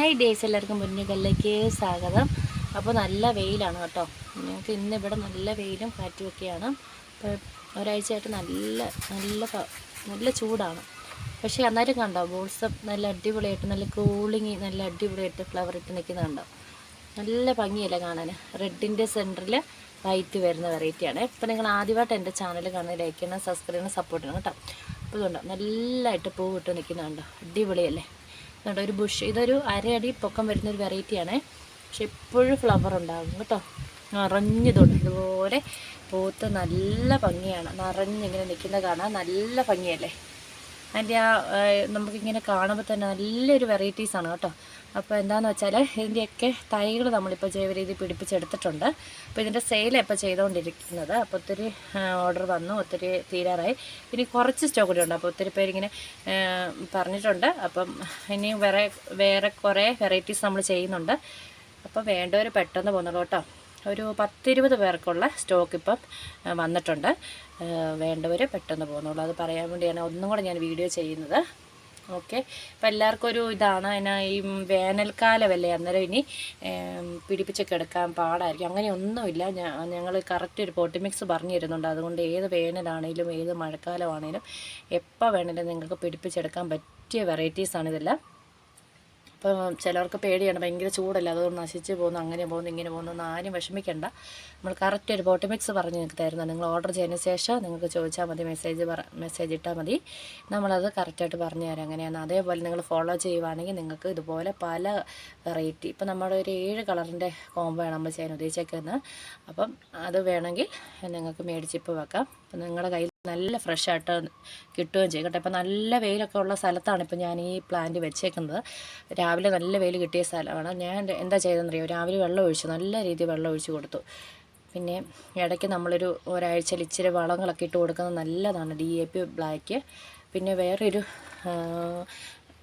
Hi days എല്ലാവർക്കും മുന്നികളിലേക്ക് സ്വാഗതം. അപ്പോൾ നല്ല വെയിലാണ് കേട്ടോ. ഞങ്ങൾക്ക് ഇന്ന് ഇവിടെ നല്ല വെയിലും കാറ്റുമൊക്കെയാണ്. അപ്പോൾ ഒരാഴ്ചയായിട്ട് നല്ല നല്ല നല്ല ചൂടാണ്. പക്ഷേ അന്നേരം കണ്ടോ ബോൾസം നല്ല അടിപൊളിയായിട്ട് നല്ല കൂളിങ് നല്ല അടിപൊളിയായിട്ട് ഫ്ലവർ ഇട്ട് നിൽക്കുന്നത് കണ്ടോ? നല്ല ഭംഗിയല്ലേ കാണാൻ റെഡിന്റെ സെന്ററിൽ വൈറ്റ് വരുന്ന വെറൈറ്റിയാണ് ഇപ്പം നിങ്ങൾ ആദ്യമായിട്ട് എന്റെ ചാനൽ കാണാൻ ലൈക്ക് ചെയ്യണം സബ്സ്ക്രൈബ് ചെയ്യണം സപ്പോർട്ട് ചെയ്യണം കേട്ടോ. അപ്പോൾ ഇതുണ്ടോ നല്ലതായിട്ട് പൂവിട്ട് നിൽക്കുന്നുണ്ടോ അടിപൊളിയല്ലേ? ഇതുണ്ട് ഒരു ബുഷ് ഇതൊരു അരയടി പൊക്കം വരുന്നൊരു വെറൈറ്റിയാണ് പക്ഷെ എപ്പോഴും ഫ്ലവർ ഉണ്ടാകും കേട്ടോ. നിറഞ്ഞതുണ്ട്. ഇതുപോലെ പൂത്ത് നല്ല ഭംഗിയാണ്. നിറഞ്ഞിങ്ങനെ നിൽക്കുന്ന കാണാൻ നല്ല ഭംഗിയല്ലേ? അതിന്റെ ആ നമുക്കിങ്ങനെ കാണുമ്പോൾ തന്നെ നല്ലൊരു വെറൈറ്റീസാണ് കേട്ടോ. അപ്പോൾ എന്താണെന്ന് വെച്ചാൽ ഇതിന്റെയൊക്കെ തൈകൾ നമ്മളിപ്പോൾ ജൈവ രീതി പിടിപ്പിച്ചെടുത്തിട്ടുണ്ട്. അപ്പോൾ ഇതിന്റെ സെയിൽ ഇപ്പോൾ ചെയ്തുകൊണ്ടിരിക്കുന്നത് അപ്പോൾ ഒത്തിരി ഓർഡർ വന്നു ഒത്തിരി തീരാറായി. ഇനി കുറച്ച് സ്റ്റോക്ക് ഉണ്ട്. അപ്പോൾ ഒത്തിരി പേരിങ്ങനെ പറഞ്ഞിട്ടുണ്ട്. അപ്പം ഇനി വേറെ വേറെ കുറേ വെറൈറ്റീസ് നമ്മൾ ചെയ്യുന്നുണ്ട്. അപ്പോൾ വേണ്ടവർ പെട്ടെന്ന് പോകുന്നുള്ളൂ കേട്ടോ. ഒരു പത്തിരുപത് പേർക്കുള്ള സ്റ്റോക്ക് ഇപ്പം വന്നിട്ടുണ്ട്. വേണ്ടവർ പെട്ടെന്ന് പോകുന്നുള്ളൂ. അത് പറയാൻ വേണ്ടിയാണ് ഒന്നും കൂടെ ഞാൻ വീഡിയോ ചെയ്യുന്നത്. ഓക്കെ. അപ്പം എല്ലാവർക്കും ഒരു ഇതാണ്. അതിനാ ഈ വേനൽക്കാലമല്ലേ? അന്നേരം ഇനി പിടിപ്പിച്ചൊക്കെ എടുക്കാൻ പാടായിരിക്കും. അങ്ങനെയൊന്നുമില്ല ഞങ്ങൾ കറക്റ്റ് ഒരു പോട്ടി മിക്സ് പറഞ്ഞു തരുന്നുണ്ട് അതുകൊണ്ട് ഏത് വേനലാണേലും ഏത് മഴക്കാലമാണേലും എപ്പോൾ വേണേലും നിങ്ങൾക്ക് പിടിപ്പിച്ചെടുക്കാൻ പറ്റിയ വെറൈറ്റീസാണ് ഇതെല്ലാം. ഇപ്പോൾ ചിലവർക്ക് പേടിയാണ് ഭയങ്കര ചൂടല്ല അതുകൊണ്ട് നശിച്ച് പോകുന്നു അങ്ങനെ പോകുന്നു ഇങ്ങനെ പോകുന്നു ഒന്നും ആരും വിഷമിക്കേണ്ട. നമ്മൾ കറക്റ്റ് ഒരു ബോട്ടി മിക്സ് പറഞ്ഞ് നിങ്ങൾക്ക് തരുന്നത് നിങ്ങൾ ഓർഡർ ചെയ്തതിന് ശേഷം നിങ്ങൾക്ക് ചോദിച്ചാൽ മതി മെസ്സേജ് മെസ്സേജ് ഇട്ടാൽ മതി. നമ്മളത് കറക്റ്റായിട്ട് പറഞ്ഞു തരാം അങ്ങനെയാണ് അതേപോലെ നിങ്ങൾ ഫോളോ ചെയ്യുവാണെങ്കിൽ നിങ്ങൾക്ക് ഇതുപോലെ പല വെറൈറ്റി ഇപ്പം നമ്മുടെ ഒരു ഏഴ് കളറിന്റെ കോംബോ ആണ് നമ്മൾ ചെയ്യാൻ ഉദ്ദേശിച്ചേക്കുന്നത് അപ്പം അത് വേണമെങ്കിൽ നിങ്ങൾക്ക് മേടിച്ചിപ്പോൾ വെക്കാം. അപ്പം നിങ്ങളുടെ കയ്യിൽ നല്ല ഫ്രഷ് ആയിട്ട് കിട്ടുകയും ചെയ്യും കേട്ടോ. ഇപ്പം നല്ല വെയിലൊക്കെ ഉള്ള സ്ഥലത്താണ് ഇപ്പം ഞാൻ ഈ പ്ലാന്റ് വെച്ചേക്കുന്നത്. രാവിലെ നല്ല വെയിൽ കിട്ടിയ സ്ഥലമാണ്. ഞാൻ എന്താ ചെയ്തതെന്നറിയോ? രാവിലെ വെള്ളം ഒഴിച്ചു നല്ല രീതിയിൽ വെള്ളം ഒഴിച്ചു കൊടുത്തു. പിന്നെ ഇടയ്ക്ക് നമ്മളൊരു ഒരാഴ്ചയിൽ ഇച്ചിരി വളങ്ങളൊക്കെ ഇട്ട് കൊടുക്കുന്നത് നല്ലതാണ്. ഡി എ പി ബ്ലാക്ക് പിന്നെ വേറൊരു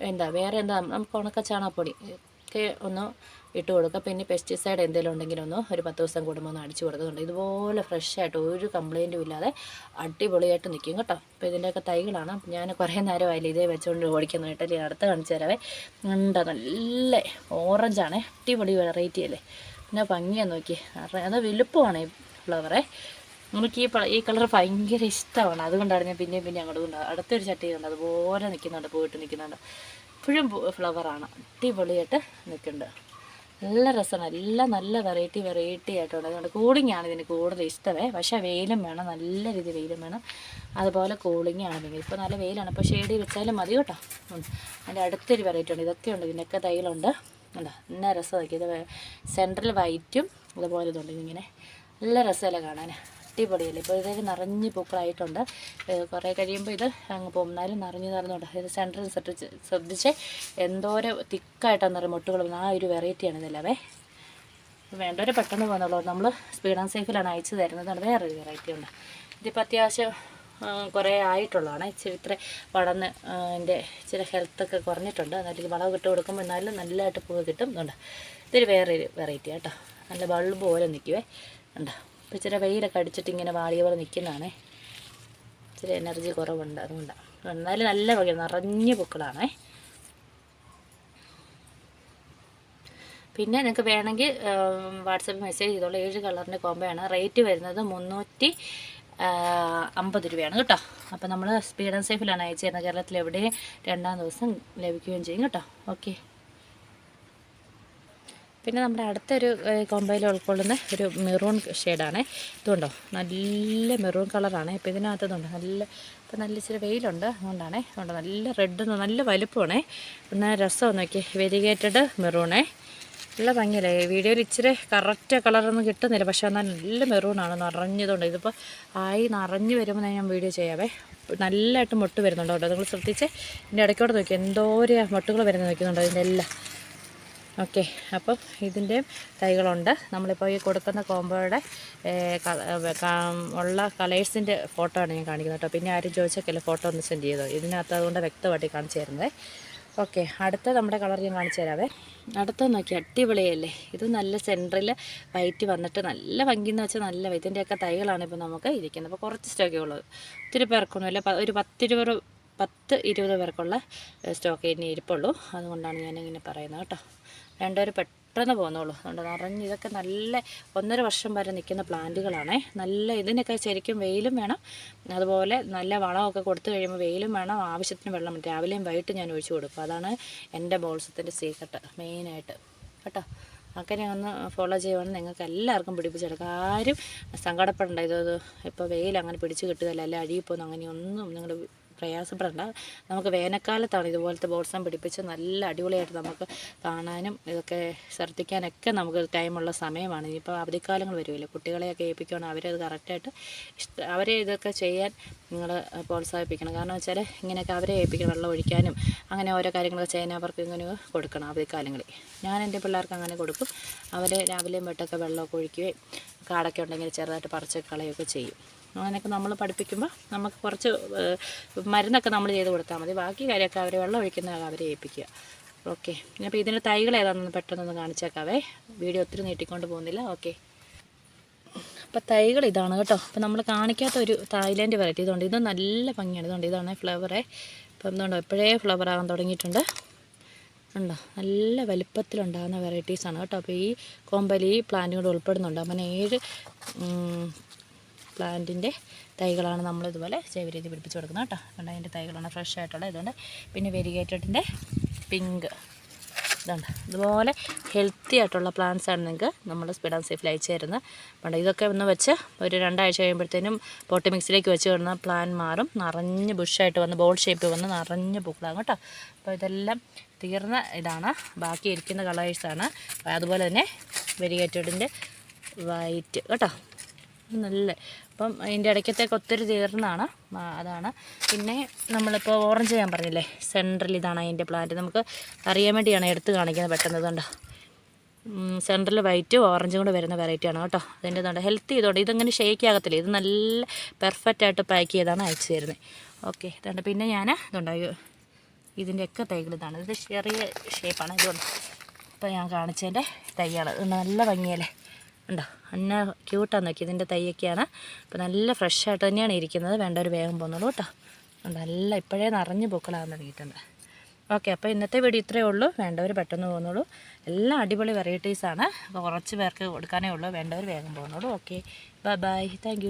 എന്താ വേറെ എന്താ നമുക്ക് ഉണക്ക ചാണകപ്പൊടി ഒക്കെ ഒന്ന് ഇട്ട് കൊടുക്കുക. പിന്നെ പെസ്റ്റിസൈഡ് എന്തെങ്കിലും ഉണ്ടെങ്കിലൊന്ന് ഒരു പത്ത് ദിവസം കൂടുമ്പോൾ ഒന്ന് അടിച്ചു കൊടുക്കുന്നുണ്ട് ഇതുപോലെ ഫ്രഷ് ആയിട്ട് ഒരു കംപ്ലൈന്റും ഇല്ലാതെ അടിപൊളിയായിട്ട് നിൽക്കും കേട്ടോ. അപ്പോൾ ഇതിന്റെയൊക്കെ തൈകളാണ്. ഞാൻ കുറേ നേരമായാലും ഇതേ വെച്ചുകൊണ്ട് ഓടിക്കുന്നു കേട്ടോ. ഇനി അടുത്ത് കാണിച്ചു തരാവേ. ഉണ്ട് നല്ല ഓറഞ്ചാണ് അടിപൊളി വെറൈറ്റി അല്ലേ? പിന്നെ ഭംഗിയാണ് നോക്കി. അത് വലുപ്പമാണ് ഈ ഫ്ലവറെ നമുക്ക് ഈ ഈ കളർ ഭയങ്കര ഇഷ്ടമാണ്. അതുകൊണ്ടാണ് ഞാൻ പിന്നെയും പിന്നെ അങ്ങോട്ട് കൊണ്ട് അടുത്തൊരു ചട്ടി ഉണ്ട് അതുപോലെ നിൽക്കുന്നുണ്ട് പോയിട്ട് നിൽക്കുന്നുണ്ട്. ഇപ്പോഴും ഫ്ലവറാണ് അടിപൊളിയായിട്ട് നിൽക്കുന്നുണ്ട്. നല്ല രസമാണ് എല്ലാം നല്ല വെറൈറ്റി വെറൈറ്റി ആയിട്ടുണ്ട് അതുകൊണ്ട് കൂളിങ്ങാണ് ഇതിന് കൂടുതൽ ഇഷ്ടമേ. പക്ഷേ വെയിലും വേണം നല്ല രീതിയിൽ വെയിലും വേണം. അതുപോലെ കൂളിങ്ങാണ് ഇതിന്. ഇപ്പോൾ നല്ല വെയിലാണ്. അപ്പോൾ ഷെയ്ഡ് വെച്ചാലും മതി കേട്ടോ. അതിന്റെ അടുത്തൊരു വെറൈറ്റി ഉണ്ട്. ഇതൊക്കെ ഉണ്ട്. ഇതിനൊക്കെ തൈലുണ്ട് ഉണ്ടോ? നല്ല രസമാക്കി ഇത് സെൻട്രൽ വൈറ്റും അതുപോലെ ഇതുണ്ട്. ഇതിങ്ങനെ നല്ല രസമല്ലേ കാണാൻ അടിപൊളിയല്ലേ? ഇപ്പോൾ ഇതൊക്കെ നിറഞ്ഞ് പൂക്കളായിട്ടുണ്ട്. കുറേ കഴിയുമ്പോൾ ഇത് അങ്ങ് പോകും. എന്നാലും നിറഞ്ഞ് നിറഞ്ഞുണ്ട്. ഇത് സെന്ററിൽ ശ്രദ്ധിച്ച് ശ്രദ്ധിച്ച് എന്തോരം തിക്കായിട്ടാണ് നിറയെ മുട്ടുകൾ ആ ഒരു വെറൈറ്റിയാണ് ഇതല്ലേ വേണ്ടവരെ പെട്ടെന്ന് പോകുന്നുള്ളൂ നമ്മൾ സ്പീഡ് ആൻഡ് സേഫിലാണ് അയച്ചു തരുന്നത് വേറൊരു വെറൈറ്റി ഉണ്ട്. ഇതിപ്പോൾ അത്യാവശ്യം കുറേ ആയിട്ടുള്ളതാണ്. ഇച്ചിരി ഇത്ര വളർന്ന് എന്റെ ചില ഹെൽത്തൊക്കെ കുറഞ്ഞിട്ടുണ്ട്. എന്നാലും വളവ് ഇട്ട് കൊടുക്കുമ്പോൾ എന്നാലും നല്ലതായിട്ട് പൂവ് കിട്ടും. ഇതൊരു വേറൊരു വെറൈറ്റി കേട്ടോ നല്ല ബൾബ് പോലെ നിൽക്കുവേ ഉണ്ട് ഇപ്പോൾ ഇച്ചിരി വെയിലൊക്കെ അടിച്ചിട്ട് ഇങ്ങനെ വാളിയ പോലെ നിൽക്കുന്നതാണേ ഇച്ചിരി എനർജി കുറവുണ്ട് അതുകൊണ്ടാണ് എന്നാലും നല്ല വക നിറഞ്ഞ പൂക്കളാണേ. പിന്നെ നിങ്ങൾക്ക് വേണമെങ്കിൽ വാട്സപ്പ് മെസ്സേജ് ചെയ്തോളൂ. ഏഴ് കളറിന്റെ കോമ്പയാണ് റേറ്റ് വരുന്നത് മുന്നൂറ്റി അമ്പത് രൂപയാണ് കേട്ടോ. അപ്പോൾ നമ്മൾ സ്പീഡ് ആൻഡ് സേഫിലാണ് അയച്ചു തരുന്നത്. കേരളത്തിൽ എവിടെയും രണ്ടാം ദിവസം ലഭിക്കുകയും ചെയ്യും കേട്ടോ. ഓക്കെ പിന്നെ നമ്മുടെ അടുത്തൊരു കോമ്പയിൽ ഉൾക്കൊള്ളുന്ന ഒരു മെറൂൺ ഷെയ്ഡാണ്. ഇതുണ്ടോ? നല്ല മെറൂൺ കളറാണ്. ഇപ്പോൾ ഇതിനകത്തുന്നുണ്ട്. നല്ല ഇപ്പം നല്ല ഇച്ചിരി വെയിലുണ്ട്. അതുകൊണ്ടാണേ. അതുകൊണ്ട് നല്ല റെഡ് നല്ല വലുപ്പമാണേ. പിന്നെ രസം നോക്കി വെരിഗേറ്റഡ് മെറൂണേ. നല്ല ഭംഗിയല്ലേ? വീഡിയോയിൽ ഇച്ചിരി കറക്റ്റ് കളറൊന്നും കിട്ടുന്നില്ല. പക്ഷേ എന്നാൽ നല്ല മെറൂണാണ് നിറഞ്ഞതുകൊണ്ട് ഇതിപ്പോൾ ആയി നിറഞ്ഞു വരുമ്പോൾ ഞാൻ വീഡിയോ ചെയ്യാവേ. നല്ലതായിട്ട് മുട്ട് വരുന്നുണ്ടോ നിങ്ങൾ ശ്രദ്ധിച്ച്. ഇതിന്റെ ഇടയ്ക്കോട്ട് നോക്കി എന്തോരം മുട്ടുകൾ വരുന്നത് നോക്കുന്നുണ്ടോ ഇതിന്റെ എല്ലാം. ഓക്കെ അപ്പം ഇതിന്റെ തൈകളുണ്ട്. നമ്മളിപ്പോൾ ഈ കൊടുക്കുന്ന കോമ്പോയുടെ ഉള്ള കളേഴ്സിന്റെ ഫോട്ടോ ആണ് ഞാൻ കാണിക്കുന്നത് കേട്ടോ. പിന്നെ ആരും ചോദിച്ചൊക്കെയല്ലേ ഫോട്ടോ ഒന്ന് സെൻഡ് ചെയ്തോ? ഇതിനകത്ത് അതുകൊണ്ട് വ്യക്തമായിട്ട് കാണിച്ചു തരുന്നത്. ഓക്കെ അടുത്ത നമ്മുടെ കളർ ഞാൻ കാണിച്ചു തരാവേ. അടുത്ത നോക്കി അടിപൊളിയല്ലേ? ഇത് നല്ല സെന്ററിൽ വൈറ്റ് വന്നിട്ട് നല്ല ഭംഗി എന്ന് വെച്ചാൽ നല്ല ഇതിന്റെയൊക്കെ തൈകളാണ് ഇപ്പോൾ നമുക്ക് ഇരിക്കുന്നത്. അപ്പോൾ കുറച്ച് സ്റ്റോക്കേ ഉള്ളത് ഒത്തിരി പേർക്കൊന്നുമില്ല. ഒരു പത്തിരുപത് പത്ത് ഇരുപത് പേർക്കുള്ള സ്റ്റോക്ക് ഇനി ഇരിപ്പുള്ളൂ. അതുകൊണ്ടാണ് ഞാനിങ്ങനെ പറയുന്നത് കേട്ടോ. രണ്ടുപേർ പെട്ടെന്ന് പോകുന്നുള്ളൂ അതുകൊണ്ട് നിറഞ്ഞ് ഇതൊക്കെ നല്ല ഒന്നര വർഷം വരെ നിൽക്കുന്ന പ്ലാന്റുകളാണേ. നല്ല ഇതിനൊക്കെ ശരിക്കും വെയിലും വേണം. അതുപോലെ നല്ല വളമൊക്കെ കൊടുത്തു കഴിയുമ്പോൾ വെയിലും വേണം. ആവശ്യത്തിന് വെള്ളം രാവിലെയും വൈകിട്ട് ഞാൻ ഒഴിച്ചു കൊടുക്കും. അതാണ് എന്റെ ബോൾസത്തിന്റെ സീക്രട്ട് മെയിനായിട്ട്. കേട്ടോ? അങ്ങനെ ഒന്ന് ഫോളോ ചെയ്യുവാണെങ്കിൽ നിങ്ങൾക്ക് എല്ലാവർക്കും പിടിപ്പിച്ചെടുക്കാം. ആരും സങ്കടപ്പെടേണ്ട. ഇത് ഇപ്പോൾ വെയിൽ അങ്ങനെ പിടിച്ച് കിട്ടുകയല്ല? അല്ല? അടിയിൽ പോകുന്നു അങ്ങനെയൊന്നും നിങ്ങൾ പ്രയാസപ്പെടേണ്ട. നമുക്ക് വേനൽക്കാലത്താണ് ഇതുപോലത്തെ ബോൾസം പിടിപ്പിച്ച് നല്ല അടിപൊളിയായിട്ട് നമുക്ക് കാണാനും ഇതൊക്കെ ശ്രദ്ധിക്കാനൊക്കെ നമുക്ക് ടൈമുള്ള സമയമാണ്. ഇനിയിപ്പോൾ അവധിക്കാലങ്ങൾ വരുമല്ലോ കുട്ടികളെയൊക്കെ ഏൽപ്പിക്കുകയാണ് അവരത് കറക്റ്റായിട്ട് ഇഷ്ട അവരെ ഇതൊക്കെ ചെയ്യാൻ നിങ്ങൾ പ്രോത്സാഹിപ്പിക്കണം. കാരണം വെച്ചാൽ ഇങ്ങനെയൊക്കെ അവരെ ഏൽപ്പിക്കണം വെള്ളം ഒഴിക്കാനും അങ്ങനെ ഓരോ കാര്യങ്ങളൊക്കെ ചെയ്യാൻ അവർക്ക് ഇങ്ങനെ കൊടുക്കണം അവധിക്കാലങ്ങളിൽ. ഞാൻ എന്റെ പിള്ളേർക്ക് അങ്ങനെ കൊടുക്കും. അവർ രാവിലെയും വെട്ടൊക്കെ വെള്ളമൊക്കെ ഒഴിക്കുകയും കാടൊക്കെ ഉണ്ടെങ്കിൽ ചെറുതായിട്ട് പറിച്ച് കളയൊക്കെ ചെയ്യും. അങ്ങനെയൊക്കെ നമ്മൾ പഠിപ്പിക്കുമ്പോൾ നമുക്ക് കുറച്ച് മരുന്നൊക്കെ നമ്മൾ ചെയ്ത് കൊടുത്താൽ മതി. ബാക്കി കാര്യമൊക്കെ അവർ വെള്ളം ഒഴിക്കുന്ന അവരെ ഏൽപ്പിക്കുക. ഓക്കെ. അപ്പോൾ ഇതിന്റെ തൈകൾ ഏതാണെന്ന് പെട്ടെന്നൊന്ന് കാണിച്ചേക്കാവേ. വീഡിയോ ഒത്തിരി നീട്ടിക്കൊണ്ട് പോകുന്നില്ല. ഓക്കെ. അപ്പോൾ തൈകൾ ഇതാണ് കേട്ടോ. അപ്പോൾ നമ്മൾ കാണിക്കാത്ത ഒരു തായ്ലാൻഡ് വെറൈറ്റി ഇതുണ്ട്. ഇത് നല്ല ഭംഗിയാണ്. ഇതുണ്ട്. ഇതാണ് ഫ്ലവറേ. അപ്പം എന്തുകൊണ്ടോ എപ്പോഴേ ഫ്ലവർ ആകാൻ തുടങ്ങിയിട്ടുണ്ട്. ഉണ്ടോ? നല്ല വലിപ്പത്തിലുണ്ടാകുന്ന വെറൈറ്റീസാണ് കേട്ടോ. അപ്പോൾ ഈ കോമ്പലി പ്ലാന്റുകൾ പ്ലാന്റ് ഉൾപ്പെടുന്നുണ്ട്. അങ്ങനെ ഏഴ് പ്ലാന്റിന്റെ തൈകളാണ് നമ്മൾ ഇതുപോലെ ജൈവ രീതി പിടിപ്പിച്ച് കൊടുക്കുന്നത് കേട്ടോ. അതുകൊണ്ട് അതിന്റെ തൈകളാണ് ഫ്രഷ് ആയിട്ടുള്ള ഇതുകൊണ്ട് പിന്നെ വെരിഗേറ്റഡിന്റെ പിങ്ക് ഇതുണ്ട്. ഇതുപോലെ ഹെൽത്തി ആയിട്ടുള്ള പ്ലാന്റ്സ് ആണ് നിങ്ങൾക്ക് നമ്മൾ സ്പീഡ് ആൻഡ് സേഫിൽ അയച്ചു തരുന്നത്. അതുകൊണ്ട് ഇതൊക്കെ ഒന്ന് വെച്ച് ഒരു രണ്ടാഴ്ച കഴിയുമ്പോഴത്തേനും പോട്ടി മിക്സിലേക്ക് വെച്ച് വരുന്ന പ്ലാൻ മാറും. നിറഞ്ഞ് ബുഷായിട്ട് വന്ന് ബോൾ ഷേപ്പ് വന്ന് നിറഞ്ഞ് പൂക്കളാകും കേട്ടോ. അപ്പോൾ ഇതെല്ലാം തീർന്ന ഇതാണ്. ബാക്കി ഇരിക്കുന്ന കളേഴ്സാണ് അതുപോലെ തന്നെ വെരിഗേറ്റഡിന്റെ വൈറ്റ് കേട്ടോ. നല്ല. അപ്പം അതിന്റെ ഇടയ്ക്കത്തേക്ക് ഒത്തിരി തീർന്നാണ്. അതാണ്. പിന്നെ നമ്മളിപ്പോൾ ഓറഞ്ച് ഞാൻ പറഞ്ഞില്ലേ? സെൻട്രൽ ഇതാണ് അതിന്റെ പ്ലാന്റ് നമുക്ക് അറിയാൻ വേണ്ടിയാണ് എടുത്ത് കാണിക്കുന്നത് പെട്ടെന്ന് ഇതുണ്ട്. സെൻട്രൽ വൈറ്റും ഓറഞ്ചും കൂടെ വരുന്ന വെറൈറ്റിയാണ് കേട്ടോ. അതിന്റെ ഇതുണ്ട്. ഹെൽത്തി ഇതുണ്ട്. ഇതങ്ങനെ ഷേക്ക് ആകത്തില്ല. ഇത് നല്ല പെർഫെക്റ്റ് ആയിട്ട് പാക്ക് ചെയ്താണ് അയച്ചു തരുന്നത്. ഓക്കെ ഇതുണ്ട്. പിന്നെ ഞാൻ ഇതുണ്ടായി ഇതിന്റെയൊക്കെ തൈകൾ ഇതാണ്. ഇത് ചെറിയ ഷേപ്പാണ് ഇതുണ്ട്. ഇപ്പോൾ ഞാൻ കാണിച്ചതിന്റെ തൈയാണ് നല്ല ഭംഗിയല്ലേ? ഉണ്ടോ? അന്ന ക്യൂട്ടാന്ന് നോക്കി. ഇതിന്റെ തൈയൊക്കെയാണ്. അപ്പോൾ നല്ല ഫ്രഷ് ആയിട്ട് തന്നെയാണ് ഇരിക്കുന്നത്. വേണ്ട ഒരു വേഗം പോകുന്നുള്ളൂ കേട്ടോ. നല്ല ഇപ്പോഴേ നിറഞ്ഞ് പൂക്കളാകാൻ തുടങ്ങിയിട്ടുണ്ട് ഓക്കെ അപ്പോൾ ഇന്നത്തെ വീഡിയോ ഇത്രയേ ഉള്ളൂ. വേണ്ടവർ പെട്ടെന്ന് പോകുന്നുള്ളൂ എല്ലാം അടിപൊളി വെറൈറ്റീസാണ് അപ്പോൾ കുറച്ച് പേർക്ക് കൊടുക്കാനേ ഉള്ളൂ. വേണ്ടവർ വേഗം പോകുന്നുള്ളൂ ഓക്കെ ബൈ ബൈ താങ്ക്